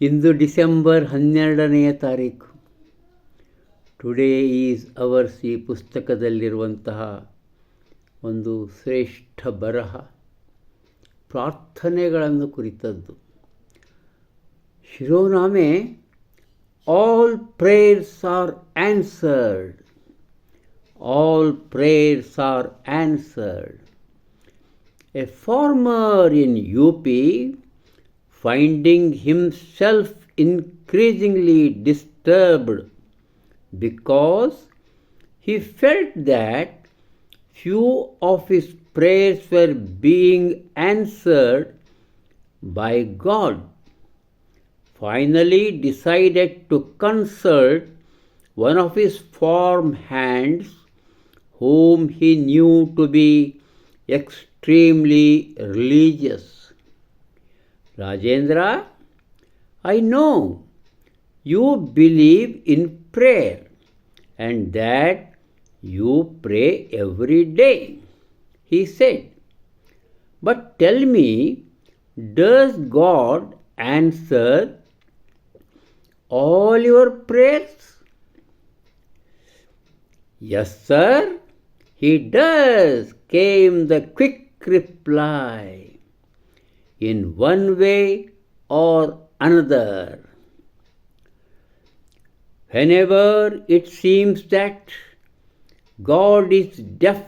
ಇಂದು December ಹನ್ನೆರಡನೆಯ ತಾರೀಕು. Today is ours ಈ ಪುಸ್ತಕದಲ್ಲಿರುವಂತಹ ಒಂದು ಶ್ರೇಷ್ಠ ಬರಹ. ಪ್ರಾರ್ಥನೆಗಳನ್ನು ಕುರಿತದ್ದು. ಶಿರೋನಾಮೆ all prayers are answered all prayers are answered a farmer in U P finding himself increasingly disturbed because he felt that few of his prayers were being answered by God, finally decided to consult one of his farm hands, whom he knew to be extremely religious. Rajendra, I know you believe in prayer and that you pray every day, he said. But tell me, does God answer all your prayers? Yes, sir, he does, came the quick reply in one way or another. Whenever it seems that God is deaf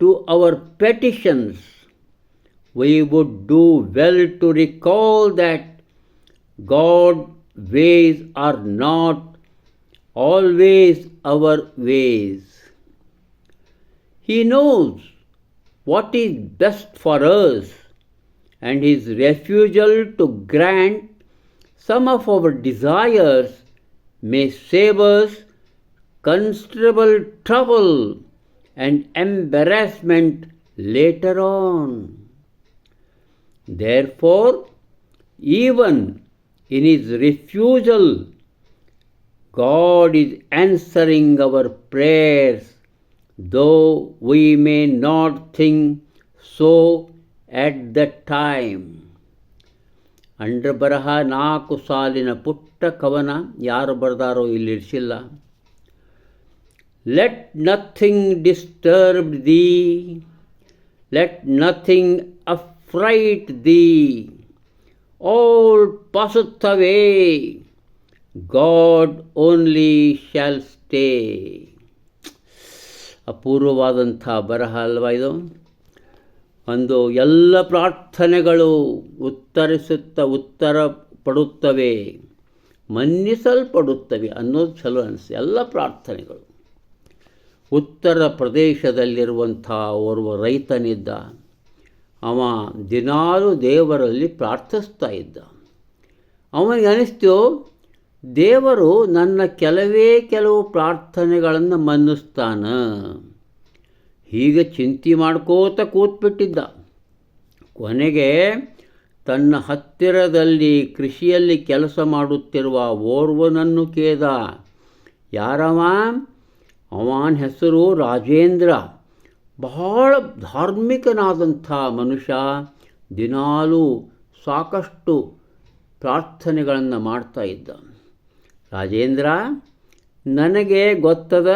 to our petitions, we would do well to recall that God's ways are not always our ways. He knows what is best for us and his refusal to grant some of our desires may save us considerable trouble and embarrassment later on. Therefore, even in his refusal, God is answering our prayers, though we may not think so at the time ಅಂಡ್ರ ಬರಹ ನಾಲ್ಕು ಸಾಲಿನ ಪುಟ್ಟ ಕವನ ಯಾರು ಬರೆದಾರೋ ಇಲ್ಲಿರಿಸಿಲ್ಲ let nothing disturb thee let nothing affright thee all ಪಾಸುತ್ತವೇ God only shall stay ಅಪೂರ್ವವಾದಂಥ ಬರಹ ಅಲ್ವಾ ಇದು? ಒಂದು ಎಲ್ಲ ಪ್ರಾರ್ಥನೆಗಳು ಉತ್ತರಿಸುತ್ತ ಉತ್ತರ ಪಡುತ್ತವೆ, ಮನ್ನಿಸಲ್ಪಡುತ್ತವೆ ಅನ್ನೋದು ಚಲೋ ಅನಿಸಿ, ಎಲ್ಲ ಪ್ರಾರ್ಥನೆಗಳು. ಉತ್ತರ ಪ್ರದೇಶದಲ್ಲಿರುವಂಥ ಓರ್ವ ರೈತನಿದ್ದ, ಅವ ದಿನಾಲೂ ದೇವರಲ್ಲಿ ಪ್ರಾರ್ಥಿಸ್ತಾ ಇದ್ದ. ಅವನಿಗೆ ಅನಿಸ್ತು, ದೇವರು ನನ್ನ ಕೆಲವೇ ಕೆಲವು ಪ್ರಾರ್ಥನೆಗಳನ್ನು ಮನ್ನಿಸ್ತಾನ. ಹೀಗೆ ಚಿಂತೆ ಮಾಡ್ಕೋತ ಕೂತ್ಬಿಟ್ಟಿದ್ದ. ಕೊನೆಗೆ ತನ್ನ ಹತ್ತಿರದಲ್ಲಿ ಕೃಷಿಯಲ್ಲಿ ಕೆಲಸ ಮಾಡುತ್ತಿರುವ ಓರ್ವನನ್ನು ಕೇದ, ಯಾರವ? ಅವನ ಹೆಸರು ರಾಜೇಂದ್ರ. ಬಹಳ ಧಾರ್ಮಿಕನಾದಂಥ ಮನುಷ್ಯ. ದಿನಾಲೂ ಸಾಕಷ್ಟು ಪ್ರಾರ್ಥನೆಗಳನ್ನು ಮಾಡ್ತಾ ಇದ್ದ. ರಾಜೇಂದ್ರ, ನನಗೆ ಗೊತ್ತದ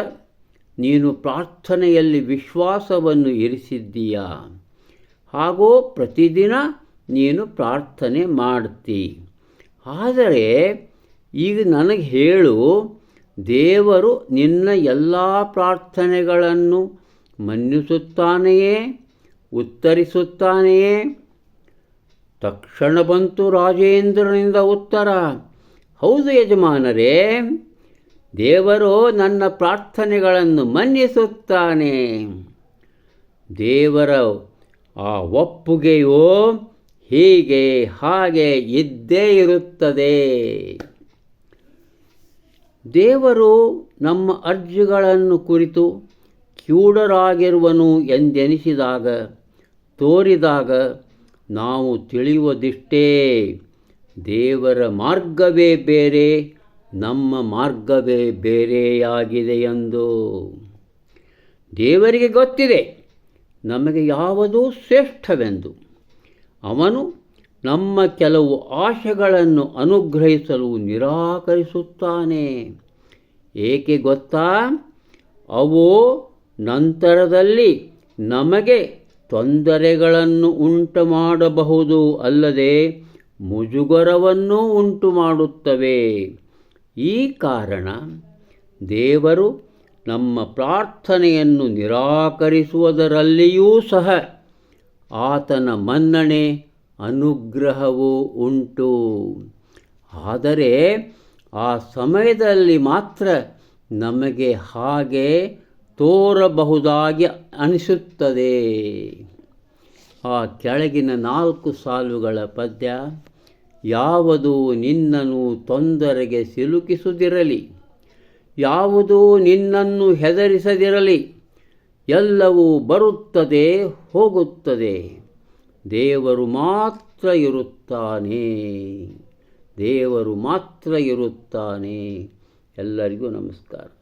ನೀನು ಪ್ರಾರ್ಥನೆಯಲ್ಲಿ ವಿಶ್ವಾಸವನ್ನು ಇರಿಸಿದ್ದೀಯಾ? ಹಾಗೂ ಪ್ರತಿದಿನ ನೀನು ಪ್ರಾರ್ಥನೆ ಮಾಡ್ತಿ. ಆದರೆ ಈಗ ನನಗೆ ಹೇಳು, ದೇವರು ನಿನ್ನ ಎಲ್ಲ ಪ್ರಾರ್ಥನೆಗಳನ್ನು ಮನ್ನಿಸುತ್ತಾನೆಯೇ? ಉತ್ತರಿಸುತ್ತಾನೆಯೇ? ತಕ್ಷಣ ಬಂತು ರಾಜೇಂದ್ರನಿಂದ ಉತ್ತರ, ಹೌದು ಯಜಮಾನರೇ ದೇವರು ನನ್ನ ಪ್ರಾರ್ಥನೆಗಳನ್ನು ಮನ್ನಿಸುತ್ತಾನೆ. ದೇವರ ಆ ಒಪ್ಪುಗೆಯೋ ಹೀಗೆ ಹಾಗೆ ಇದ್ದೇ ಇರುತ್ತದೆ. ದೇವರು ನಮ್ಮ ಅರ್ಜಿಗಳನ್ನು ಕುರಿತು ಕ್ಯೂಡರಾಗಿರುವನು ಎಂದೆನಿಸಿದಾಗ, ತೋರಿದಾಗ ನಾವು ತಿಳಿಯುವುದಿಷ್ಟೇ. ದೇವರ ಮಾರ್ಗವೇ ಬೇರೆ ನಮ್ಮ ಮಾರ್ಗವೇ ಬೇರೆಯಾಗಿದೆ ಎಂದು. ದೇವರಿಗೆ ಗೊತ್ತಿದೆ, ನಮಗೆ ಯಾವುದು ಶ್ರೇಷ್ಠವೆಂದು. ಅವನು ನಮ್ಮ ಕೆಲವು ಆಶೆಗಳನ್ನು ಅನುಗ್ರಹಿಸಲು ನಿರಾಕರಿಸುತ್ತಾನೆ. ಏಕೆ ಗೊತ್ತಾ? ಅವು, ನಂತರದಲ್ಲಿ ನಮಗೆ ತೊಂದರೆಗಳನ್ನು ಉಂಟು ಮಾಡಬಹುದು ಅಲ್ಲದೆ ಮುಜುಗರವನ್ನೂ ಉಂಟು ಮಾಡುತ್ತವೆ ಈ ಕಾರಣ ದೇವರು ನಮ್ಮ ಪ್ರಾರ್ಥನೆಯನ್ನು ನಿರಾಕರಿಸುವುದರಲ್ಲಿಯೂ ಸಹ ಆತನ ಮನ್ನಣೆ ಅನುಗ್ರಹವು ಉಂಟು. ಆದರೆ ಆ ಸಮಯದಲ್ಲಿ ಮಾತ್ರ ನಮಗೆ ಹಾಗೆ ತೋರಬಹುದಾಗಿ ಅನಿಸುತ್ತದೆ. ಆ ಕೆಳಗಿನ ನಾಲ್ಕು ಸಾಲುಗಳ ಪದ್ಯ ಯಾವುದು ನಿನ್ನನ್ನು ತೊಂದರೆಗೆ ಸಿಲುಕಿಸುದಿರಲಿ ಯಾವುದು ನಿನ್ನನ್ನು ಹೆದರಿಸದಿರಲಿ, ಎಲ್ಲವೂ ಬರುತ್ತದೆ, ಹೋಗುತ್ತದೆ. ದೇವರು ಮಾತ್ರ ಇರುತ್ತಾನೆ. ದೇವರು ಮಾತ್ರ ಇರುತ್ತಾನೆ. ಎಲ್ಲರಿಗೂ ನಮಸ್ಕಾರ.